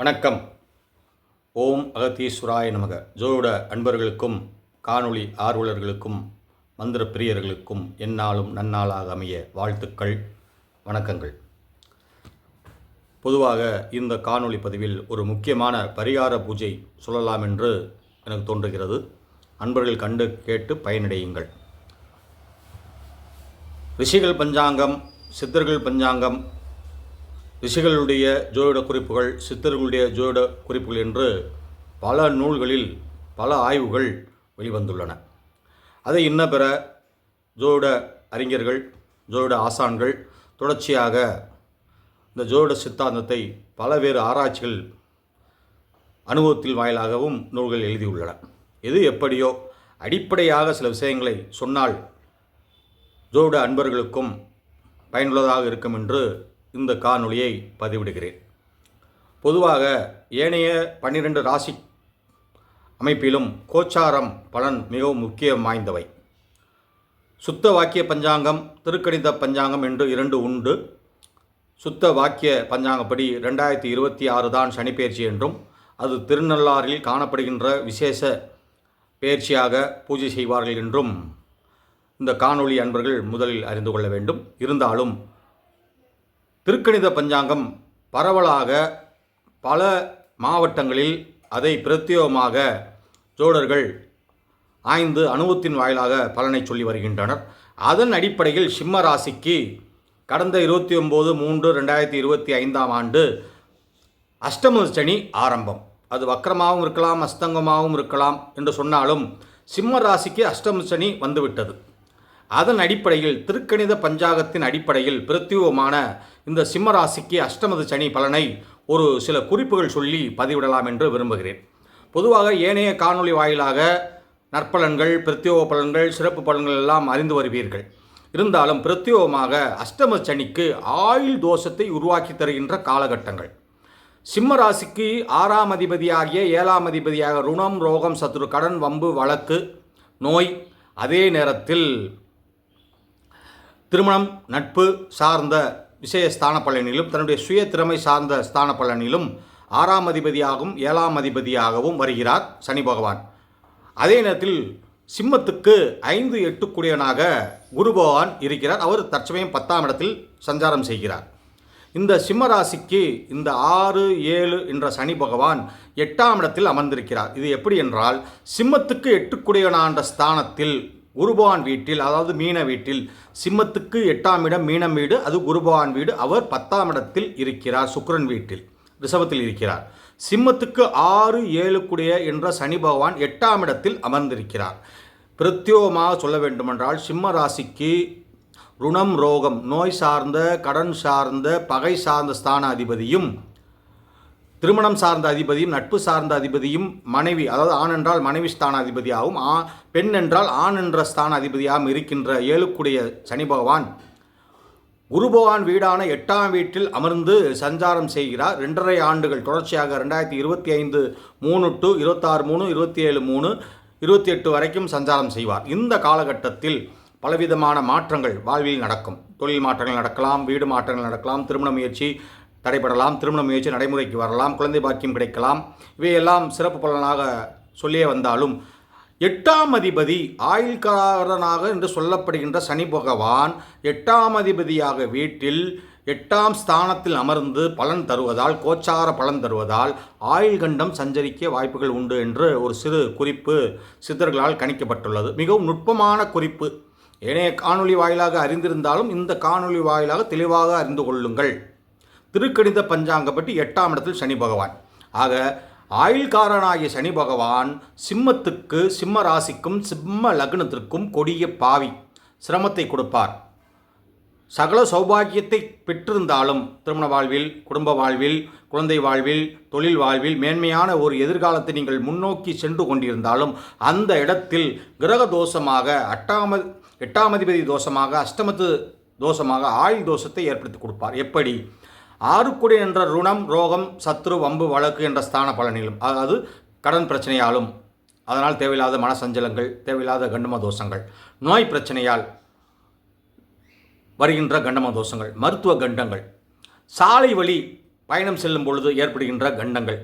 வணக்கம். ஓம் அகத்தீஸ்வராய நமக. ஜோட அன்பர்களுக்கும் காணொளி ஆர்வலர்களுக்கும் மந்திர பிரியர்களுக்கும் எந்நாளும் நன்னாளாக அமைய வாழ்த்துக்கள் வணக்கங்கள். பொதுவாக இந்த காணொளி பதிவில் ஒரு முக்கியமான பரிகார பூஜை சொல்லலாம் என்று எனக்கு தோன்றுகிறது. அன்பர்கள் கண்டு கேட்டு பயனடையுங்கள். ரிஷிகள் பஞ்சாங்கம் சித்தர்கள் பஞ்சாங்கம் ரிஷிகளுடைய ஜோதிட குறிப்புகள் சித்தர்களுடைய ஜோதிட குறிப்புகள் என்று பல நூல்களில் பல ஆய்வுகள் வெளிவந்துள்ளன. அதை இன்ன பிற ஜோதிட அறிஞர்கள் ஜோதிட ஆசான்கள் தொடர்ச்சியாக இந்த ஜோதிட சித்தாந்தத்தை பலவேறு ஆராய்ச்சிகள் அனுபவத்தில் வாயிலாகவும் நூல்கள் எழுதியுள்ளன. எது எப்படியோ அடிப்படையாக சில விஷயங்களை சொன்னால் ஜோதிட அன்பர்களுக்கும் பயனுள்ளதாக இருக்கும் என்று இந்த காணொளியை பதிவிடுகிறேன். பொதுவாக ஏனைய பன்னிரண்டு ராசி அமைப்பிலும் கோச்சாரம் பலன் மிகவும் முக்கியம் வாய்ந்தவை. சுத்த வாக்கிய பஞ்சாங்கம் திருக்கணித பஞ்சாங்கம் என்று இரண்டு உண்டு. சுத்த வாக்கிய பஞ்சாங்கப்படி ரெண்டாயிரத்தி இருபத்தி ஆறு தான் சனிப்பெயர்ச்சி என்றும் அது திருநள்ளாறில் காணப்படுகின்ற விசேஷ பயிற்சியாக பூஜை செய்வார்கள் என்றும் இந்த காணொளி அன்பர்கள் முதலில் அறிந்து கொள்ள வேண்டும். இருந்தாலும் திருக்கணித பஞ்சாங்கம் பரவலாக பல மாவட்டங்களில் அதை பிரத்யேகமாக ஜோடர்கள் ஆய்ந்து அனுபவத்தின் வாயிலாக பலனை சொல்லி வருகின்றனர். அதன் அடிப்படையில் சிம்ம ராசிக்கு கடந்த இருபத்தி ஒம்பது மூன்று ரெண்டாயிரத்தி இருபத்தி ஐந்தாம் ஆண்டு அஷ்டம சனி ஆரம்பம். அது வக்கரமாகவும் இருக்கலாம் அஸ்தங்கமாகவும் இருக்கலாம் என்று சொன்னாலும் சிம்ம ராசிக்கு அஷ்டம சனி வந்துவிட்டது. அதன் அடிப்படையில் திருக்கணித பஞ்சாகத்தின் அடிப்படையில் பிரத்யுவமான இந்த சிம்மராசிக்கு அஷ்டமது சனி பலனை ஒரு சில குறிப்புகள் சொல்லி பதிவிடலாம் என்று விரும்புகிறேன். பொதுவாக ஏனைய காணொளி வாயிலாக நற்பலன்கள் பிரத்யோக பலன்கள் சிறப்பு பலன்கள் எல்லாம் அறிந்து வருவீர்கள். இருந்தாலும் பிரத்யோகமாக அஷ்டம சனிக்கு ஆயுள் தோஷத்தை உருவாக்கி தருகின்ற காலகட்டங்கள். சிம்ம ராசிக்கு ஆறாம் அதிபதியாகிய ஏழாம் அதிபதியாக ருணம் ரோகம் சத்துரு கடன் வம்பு வழக்கு நோய் அதே நேரத்தில் திருமணம் நட்பு சார்ந்த விஷய ஸ்தான பலனிலும் தன்னுடைய சுய திறமை சார்ந்த ஸ்தான பலனிலும் ஆறாம் அதிபதியாகவும் ஏழாம் அதிபதியாகவும் வருகிறார் சனி பகவான். அதே நேரத்தில் சிம்மத்துக்கு ஐந்து எட்டுக்குடியனாக குரு பகவான் இருக்கிறார். அவர் தற்சமயம் பத்தாம் இடத்தில் சஞ்சாரம் செய்கிறார். இந்த சிம்ம ராசிக்கு இந்த ஆறு ஏழு என்ற சனி பகவான் எட்டாம் இடத்தில் அமர்ந்திருக்கிறார். இது எப்படி என்றால் சிம்மத்துக்கு எட்டுக்குடியனான்ற ஸ்தானத்தில் குருபவான் வீட்டில் அதாவது மீன வீட்டில் சிம்மத்துக்கு எட்டாம் இடம் மீனம் வீடு அது குருபவான் வீடு. அவர் பத்தாம் இடத்தில் இருக்கிறார் சுக்கரன் வீட்டில் ரிஷபத்தில் இருக்கிறார். சிம்மத்துக்கு ஆறு ஏழு என்ற சனி பகவான் எட்டாம் இடத்தில் அமர்ந்திருக்கிறார். பிரத்யோகமாக சொல்ல வேண்டுமென்றால் சிம்ம ராசிக்கு ருணம் ரோகம் நோய் சார்ந்த கடன் சார்ந்த பகை சார்ந்த ஸ்தான அதிபதியும் திருமணம் சார்ந்த அதிபதியும் நட்பு சார்ந்த அதிபதியும் மனைவி அதாவது ஆண் என்றால் மனைவி ஸ்தான அதிபதியாகவும் ஆ பெண் என்றால் ஆண் என்ற ஸ்தான அதிபதியாகவும் இருக்கின்ற ஏழுக்குடைய சனி பகவான். குரு பகவான் வீடான எட்டாம் வீட்டில் அமர்ந்து சஞ்சாரம் செய்கிறார். ரெண்டரை ஆண்டுகள் தொடர்ச்சியாக ரெண்டாயிரத்தி இருபத்தி ஐந்து மூணு டு இருபத்தாறு மூணு இருபத்தி ஏழு மூணு இருபத்தி எட்டு வரைக்கும் சஞ்சாரம் செய்வார். இந்த காலகட்டத்தில் பலவிதமான மாற்றங்கள் வாழ்வில் நடக்கும். தொழில் மாற்றங்கள் நடக்கலாம் வீடு மாற்றங்கள் நடக்கலாம் திருமண முயற்சி தடைபடலாம் திருமண முயற்சி நடைமுறைக்கு வரலாம் குழந்தை பாக்கியம் கிடைக்கலாம். இவையெல்லாம் சிறப்பு பலனாக சொல்லியே வந்தாலும் எட்டாம் அதிபதி ஆயுள்காரனாக என்று சொல்லப்படுகின்ற சனி பகவான் எட்டாம் அதிபதியாக வீட்டில் எட்டாம் ஸ்தானத்தில் அமர்ந்து பலன் தருவதால் கோச்சார பலன் தருவதால் ஆயுள் கண்டம் சஞ்சரிக்க வாய்ப்புகள் உண்டு என்று ஒரு சிறு குறிப்பு சித்தர்களால் கணிக்கப்பட்டுள்ளது. மிகவும் நுட்பமான குறிப்பு. ஏனைய காணொளி வாயிலாக அறிந்திருந்தாலும் இந்த காணொளி வாயிலாக தெளிவாக அறிந்து கொள்ளுங்கள். திருக்கணித பஞ்சாங்கப்பட்டி எட்டாம் இடத்தில் சனி பகவான். ஆக ஆயுள்காரனாகிய சனி பகவான் சிம்மத்துக்கு சிம்ம ராசிக்கும் சிம்ம லக்னத்திற்கும் கொடிய பாவி சிரமத்தை கொடுப்பார். சகல சௌபாகியத்தை பெற்றிருந்தாலும் திருமண வாழ்வில் குடும்ப வாழ்வில் குழந்தை வாழ்வில் தொழில் வாழ்வில் மேன்மையான ஒரு எதிர்காலத்தை நீங்கள் முன்னோக்கி சென்று கொண்டிருந்தாலும் அந்த இடத்தில் கிரக தோஷமாக அட்டாம எட்டாமதிபதி தோஷமாக அஷ்டமத்து தோஷமாக ஆயுள் தோஷத்தை ஏற்படுத்தி கொடுப்பார். எப்படி? ஆறுக்குடி என்ற ருணம் ரோகம் சத்ரு வம்பு வழக்கு என்ற ஸ்தான பலனிலும். அதாவது கடன் பிரச்சனையாலும். அதனால் தேவையில்லாத மனசஞ்சலங்கள் தேவையில்லாத கண்டம தோஷங்கள். நோய் பிரச்சனையால் வருகின்ற கண்டம தோஷங்கள் மருத்துவ கண்டங்கள். சாலை வழி பயணம் செல்லும் பொழுது ஏற்படுகின்ற கண்டங்கள்.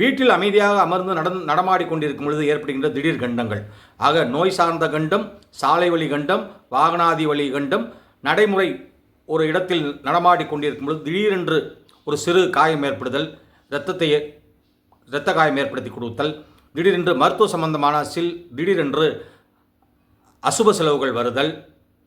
வீட்டில் அமைதியாக அமர்ந்து நட நடமாடி கொண்டிருக்கும் பொழுது ஏற்படுகின்ற திடீர் கண்டங்கள். ஆக நோய் சார்ந்த கண்டம் சாலை வழி கண்டம் வாகனாதி வழி கண்டம் நடைமுறை ஒரு இடத்தில் நடமாடி கொண்டிருக்கும் பொழுது திடீரென்று ஒரு சிறு காயம் ஏற்படுதல் இரத்தத்தை இரத்த காயம் ஏற்படுத்தி கொடுத்தல் திடீரென்று மருத்துவ சம்பந்தமான சில் திடீரென்று அசுப செலவுகள் வருதல்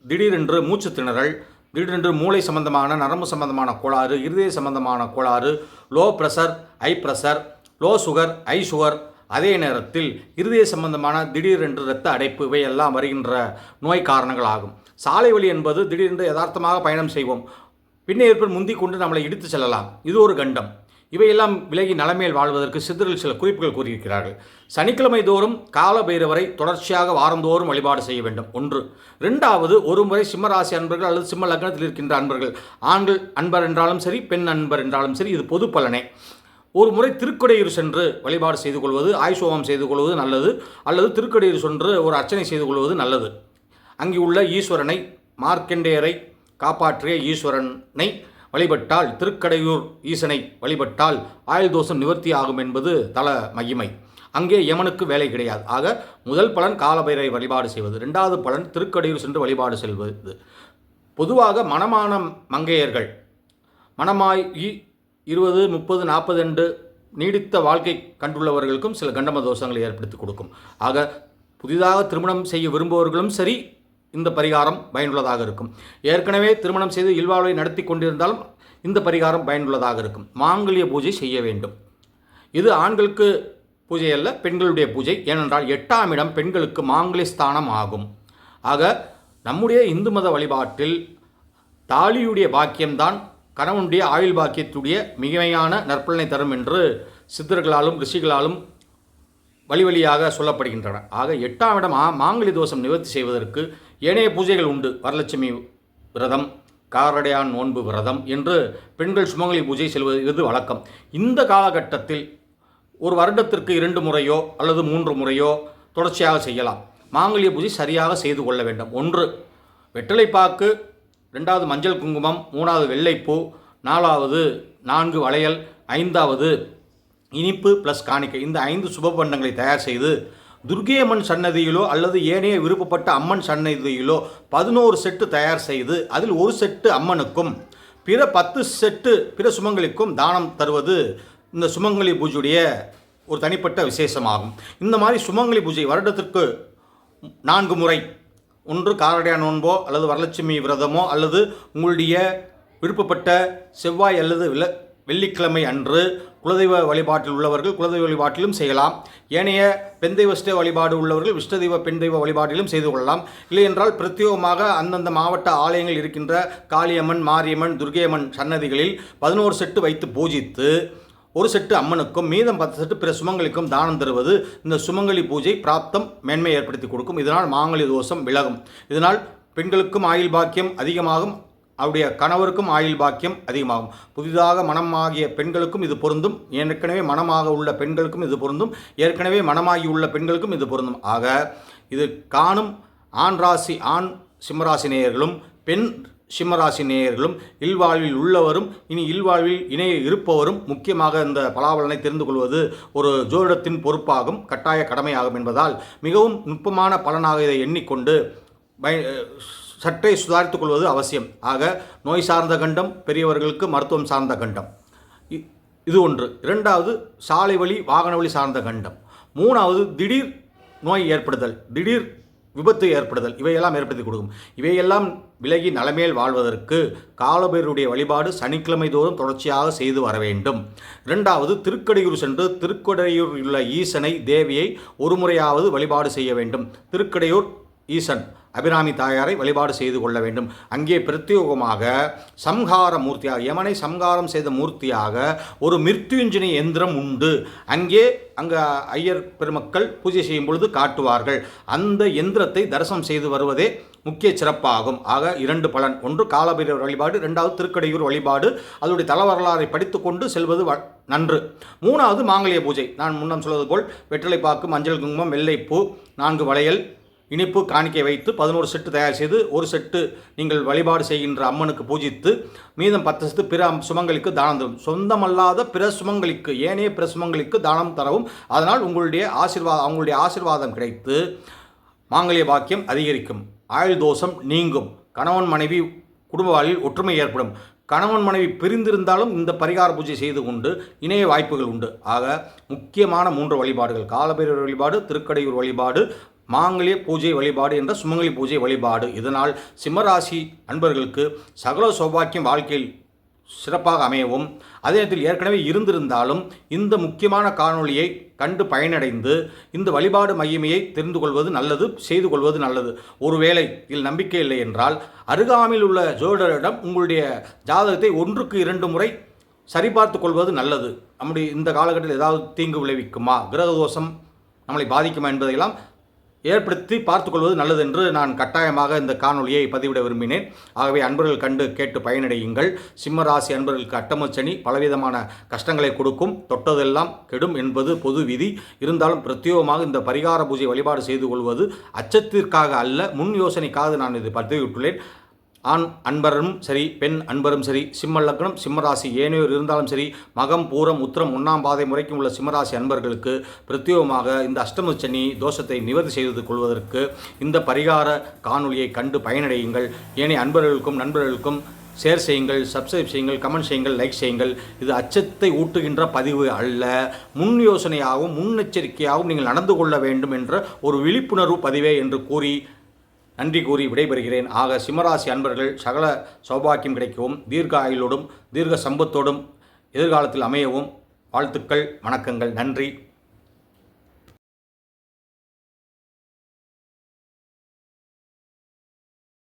திடீரென்று மூச்சு திணறல் திடீரென்று மூளை சம்பந்தமான நரம்பு சம்பந்தமான கோளாறு இருதய சம்பந்தமான கோளாறு low pressure high pressure low sugar high sugar அதே நேரத்தில் இருதய சம்பந்தமான திடீரென்று இரத்த அடைப்பு இவையெல்லாம் வருகின்ற நோய் காரணங்கள் ஆகும் சாலை வழி என்பது திடீரென்று யதார்த்தமாக பயணம் செய்வோம். பின்னே இருப்பின் முந்தி கொண்டு நம்மளை இடித்து செல்லலாம். இது ஒரு கண்டம். இவையெல்லாம் விலகி நலமேல் வாழ்வதற்கு சித்தர்கள் சில குறிப்புகள் கூறியிருக்கிறார்கள். சனிக்கிழமை தோறும் கால பைரவரை தொடர்ச்சியாக வாரந்தோறும் வழிபாடு செய்ய வேண்டும். ஒன்று. ரெண்டாவது ஒரு முறை சிம்மராசி அன்பர்கள் அல்லது சிம்ம லக்னத்தில் இருக்கின்ற அன்பர்கள் ஆண்கள் அன்பர் என்றாலும் சரி பெண் அன்பர் என்றாலும் சரி இது பொது பலனே. ஒரு முறை திருக்கடையூர் சென்று வழிபாடு செய்து கொள்வது ஆயுஷோகம் செய்து கொள்வது நல்லது அல்லது திருக்கடையூர் சென்று ஒரு அர்ச்சனை செய்து கொள்வது நல்லது. அங்கே உள்ள ஈஸ்வரனை மார்க்கண்டேயரை காப்பாற்றிய ஈஸ்வரனை வழிபட்டால் திருக்கடையூர் ஈசனை வழிபட்டால் ஆயுள் தோஷம் நிவர்த்தி ஆகும் என்பது தல மகிமை. அங்கே யமனுக்கு வேலை கிடையாது. ஆக முதல் பலன் காலபைரை வழிபாடு செய்வது. ரெண்டாவது பலன் திருக்கடையூர் சென்று வழிபாடு செல்வது பொதுவாக மணமான மங்கையர்கள் மணமாகி இருபது முப்பது நாற்பது என்று நீடித்த வாழ்க்கை கண்டுள்ளவர்களுக்கும் சில கண்டம தோஷங்களை ஏற்படுத்தி கொடுக்கும். ஆக புதிதாக திருமணம் செய்ய விரும்புபவர்களும் சரி இந்த பரிகாரம் பயனுள்ளதாக இருக்கும். ஏற்கனவே திருமணம் செய்து இல்வாழ்வை நடத்தி கொண்டிருந்தாலும் இந்த பரிகாரம் பயனுள்ளதாக இருக்கும். மாங்கல்ய பூஜை செய்ய வேண்டும். இது ஆண்களுக்கு பூஜை அல்ல பெண்களுடைய பூஜை. ஏனென்றால் எட்டாம் இடம் பெண்களுக்கு மாங்கல்ய ஸ்தானம் ஆகும். ஆக நம்முடைய இந்து மத வழிபாட்டில் தாலியுடைய பாக்கியம்தான் கணவனுடைய ஆயுள் பாக்கியத்துடைய மிகைமையான நற்பலனை தரும் என்று சித்தர்களாலும் ரிஷிகளாலும் வழி வழியாக சொல்லப்படுகின்றன. ஆக எட்டாம் இடம் மாங்கலி தோஷம் நிவர்த்தி செய்வதற்கு ஏனைய பூஜைகள் உண்டு. வரலட்சுமி விரதம் காரடையான் நோன்பு விரதம் என்று பெண்கள் சுமங்கலி பூஜை செல்வது இது வழக்கம். இந்த காலகட்டத்தில் ஒரு வருடத்திற்கு இரண்டு முறையோ அல்லது மூன்று முறையோ தொடர்ச்சியாக செய்யலாம். மாங்கல்ய பூஜை சரியாக செய்து கொள்ள வேண்டும். ஒன்று வெற்றிலைப்பாக்கு ரெண்டாவது மஞ்சள் குங்குமம் மூணாவது வெள்ளைப்பூ நாலாவது நான்கு வளையல் ஐந்தாவது இனிப்பு ப்ளஸ் காணிக்கை. இந்த ஐந்து சுப பண்டங்களை தயார் செய்து துர்கையம்மன் அம்மன் சன்னதியிலோ அல்லது ஏனைய விருப்பப்பட்ட அம்மன் சன்னதியிலோ பதினோரு செட்டு தயார் செய்து அதில் ஒரு செட்டு அம்மனுக்கும் பிற பத்து செட்டு பிற சுமங்கலிக்கும் தானம் தருவது இந்த சுமங்கலி பூஜையுடைய ஒரு தனிப்பட்ட விசேஷமாகும். இந்த மாதிரி சுமங்கலி பூஜை வருடத்திற்கு நான்கு முறை. ஒன்று காரடையா நோன்போ அல்லது வரலட்சுமி விரதமோ அல்லது உங்களுடைய விருப்பப்பட்ட செவ்வாய் அல்லது வில வெள்ளிக்கிழமை அன்று குலதெய்வ வழிபாட்டில் உள்ளவர்கள் குலதெய்வ வழிபாட்டிலும் செய்யலாம். ஏனைய பெண் தெய்வ இஷ்ட வழிபாடு உள்ளவர்கள் விஷ்ணு தெய்வ பெண் தெய்வ வழிபாட்டிலும் செய்து கொள்ளலாம். இல்லை என்றால் பிரத்யேகமாக அந்தந்த மாவட்ட ஆலயங்கள் இருக்கின்ற காளியம்மன் மாரியம்மன் துர்கையம்மன் சன்னதிகளில் பதினோரு செட்டு வைத்து பூஜித்து ஒரு செட்டு அம்மனுக்கும் மீதம் பத்து செட்டு பிற சுமங்கலிக்கும் தானம் தருவது இந்த சுமங்கலி பூஜை பிராப்தம் மேன்மை ஏற்படுத்தி கொடுக்கும். இதனால் மாங்கலி தோஷம் விலகும். இதனால் பெண்களுக்கும் ஆயுள் பாக்கியம் அதிகமாகும். அவருடைய கணவருக்கும் ஆயுள் பாக்கியம் அதிகமாகும். புதிதாக மனமாகிய பெண்களுக்கும் இது பொருந்தும். ஏற்கனவே மனமாக உள்ள பெண்களுக்கும் இது பொருந்தும். ஏற்கனவே மனமாகி உள்ள பெண்களுக்கும் இது பொருந்தும். ஆக இது காணும் ஆண் ராசி ஆண் சிம்மராசி நேயர்களும் பெண் சிம்மராசி நேயர்களும் இல்வாழ்வில் உள்ளவரும் இனி இல்வாழ்வில் இணைய இருப்பவரும் முக்கியமாக இந்த பலாபலனை தெரிந்து கொள்வது ஒரு ஜோதிடத்தின் பொறுப்பாகும் கட்டாய கடமையாகும் என்பதால் மிகவும் நுட்பமான பலனாக இதை எண்ணிக்கொண்டு பய சற்றே சுதாரித்துக் கொள்வது அவசியம். ஆக நோய் சார்ந்த கண்டம் பெரியவர்களுக்கு மருத்துவம் சார்ந்த கண்டம். இ- இது ஒன்று. இரண்டாவது சாலை வழி வாகன வழி சார்ந்த கண்டம். மூணாவது திடீர் நோய் ஏற்படுதல். திடீர் விபத்து ஏற்படுதல். இவையெல்லாம் ஏற்படுத்தி கொடுக்கும். இவையெல்லாம் விலகி நலமேல் வாழ்வதற்கு காலபைரருடைய வழிபாடு சனிக்கிழமை தோறும் தொடர்ச்சியாக செய்து வர வேண்டும். இரண்டாவது திருக்கடையூர் சென்று திருக்கடையூரில் உள்ள ஈசனை தேவியை ஒரு முறையாவது வழிபாடு செய்ய வேண்டும். திருக்கடையூர் ஈசன். அபிராமி தாயாரை வழிபாடு செய்து கொள்ள வேண்டும். அங்கே பிரத்யேகமாக சம்ஹார மூர்த்தியாக யமனை சம்ஹாரம் செய்த மூர்த்தியாக ஒரு மிருத்யுஞ்சனி எந்திரம் உண்டு. அங்கே அங்கே ஐயர் பெருமக்கள் பூஜை செய்யும் பொழுது காட்டுவார்கள். அந்த எந்திரத்தை தரிசனம் செய்து வருவதே முக்கிய சிறப்பாகும். ஆக இரண்டு பலன். ஒன்று காலபைரவர் வழிபாடு. இரண்டாவது திருக்கடையூர் வழிபாடு. அதனுடைய தல வரலாறை படித்துக்கொண்டு செல்வது வ- நன்று. மூணாவது மாங்கலிய பூஜை. நான் முன்னம் சொல்வது போல் வெற்றிலைப்பாக்கு மஞ்சள் குங்குமம் வெள்ளைப்பூ நான்கு வளையல் இனிப்பு காணிக்கை வைத்து பதினோரு செட்டு தயார் செய்து ஒரு செட்டு நீங்கள் வழிபாடு செய்கின்ற அம்மனுக்கு பூஜித்து மீதம் பத்து செட்டு பிற சுமங்களுக்கு தானம் தரும். சொந்தமல்லாத பிற சுமங்களுக்கு ஏனைய பிற சுமங்களுக்கு தானம் தரவும். அதனால் உங்களுடைய ஆசிர்வாதம் அவங்களுடைய ஆசிர்வாதம் கிடைத்து மாங்கல்ய பாக்கியம் அதிகரிக்கும். ஆயுள் தோஷம் நீங்கும். கணவன் மனைவி குடும்ப வாழ்வில் ஒற்றுமை ஏற்படும். கணவன் மனைவி பிரிந்திருந்தாலும் இந்த பரிகார பூஜை செய்து கொண்டு இணைய வாய்ப்புகள் உண்டு. ஆக முக்கியமான மூன்று வழிபாடுகள். காலபைரவர் வழிபாடு திருக்கடையூர் வழிபாடு மாங்கலிய பூஜை வழிபாடு என்ற சுமங்கலி பூஜை வழிபாடு. இதனால் சிம்மராசி அன்பர்களுக்கு சகல சௌபாக்கியம் வாழ்க்கையில் சிறப்பாக அமையவும் அதே நேரத்தில் ஏற்கனவே இருந்திருந்தாலும் இந்த முக்கியமான காணொளியை கண்டு பயனடைந்து இந்த வழிபாடு மையமையை தெரிந்து கொள்வது நல்லது செய்து கொள்வது நல்லது. ஒருவேளை இதில் நம்பிக்கை இல்லை என்றால் அருகாமையில் உள்ள ஜோதிடரிடம் உங்களுடைய ஜாதகத்தை ஒன்றுக்கு இரண்டு முறை சரிபார்த்து கொள்வது நல்லது. நம்முடைய இந்த காலகட்டத்தில் ஏதாவது தீங்கு விளைவிக்குமா? கிரக தோஷம் நம்மளை பாதிக்குமா என்பதையெல்லாம் ஏற்படுத்தி பார்த்துக்கொள்வது நல்லது என்று நான் கட்டாயமாக இந்த காணொலியை பதிவிட விரும்பினேன். ஆகவே அன்பர்கள் கண்டு கேட்டு பயனடையுங்கள். சிம்ம ராசி அன்பர்களுக்கு அட்டமச்சனி பலவிதமான கஷ்டங்களை கொடுக்கும். தொட்டதெல்லாம் கெடும் என்பது பொது விதி. இருந்தாலும் பிரத்யேகமாக இந்த பரிகார பூஜை வழிபாடு செய்து கொள்வது அச்சத்திற்காக அல்ல. முன் யோசனைக்காக நான் இது பதிவிட்டுள்ளேன். ஆண் அன்பரும் சரி பெண் அன்பரும் சரி சிம்ம லக்னம் சிம்மராசி ஏனையோர் இருந்தாலும் சரி மகம் பூரம் உத்திரம் ஒன்றாம் பாதை முறைக்கும் உள்ள சிம்மராசி அன்பர்களுக்கு பிரத்யேகமாக இந்த அஷ்டமச்சனி தோஷத்தை நிவர்த்தி செய்து கொள்வதற்கு இந்த பரிகார காணொலியை கண்டு பயனடையுங்கள். ஏனைய அன்பர்களுக்கும் நண்பர்களுக்கும் ஷேர் செய்யுங்கள் சப்ஸ்கிரைப் செய்யுங்கள் கமெண்ட் செய்யுங்கள் லைக் செய்யுங்கள். இது அச்சத்தை ஊட்டுகின்ற பதிவு அல்ல. முன் யோசனையாகவும் முன்னெச்சரிக்கையாகவும் நீங்கள் நடந்து கொள்ள வேண்டும் என்ற ஒரு விழிப்புணர்வு பதிவே என்று கூறி நன்றி கூறி விடைபெறுகிறேன். ஆக சிம்மராசி அன்பர்கள் சகல சௌபாக்கியம் கிடைக்கவும் தீர்க்க ஆயுளோடும் தீர்க்க சம்பத்தோடும் எதிர்காலத்தில் அமையவும் வாழ்த்துக்கள் வணக்கங்கள். நன்றி.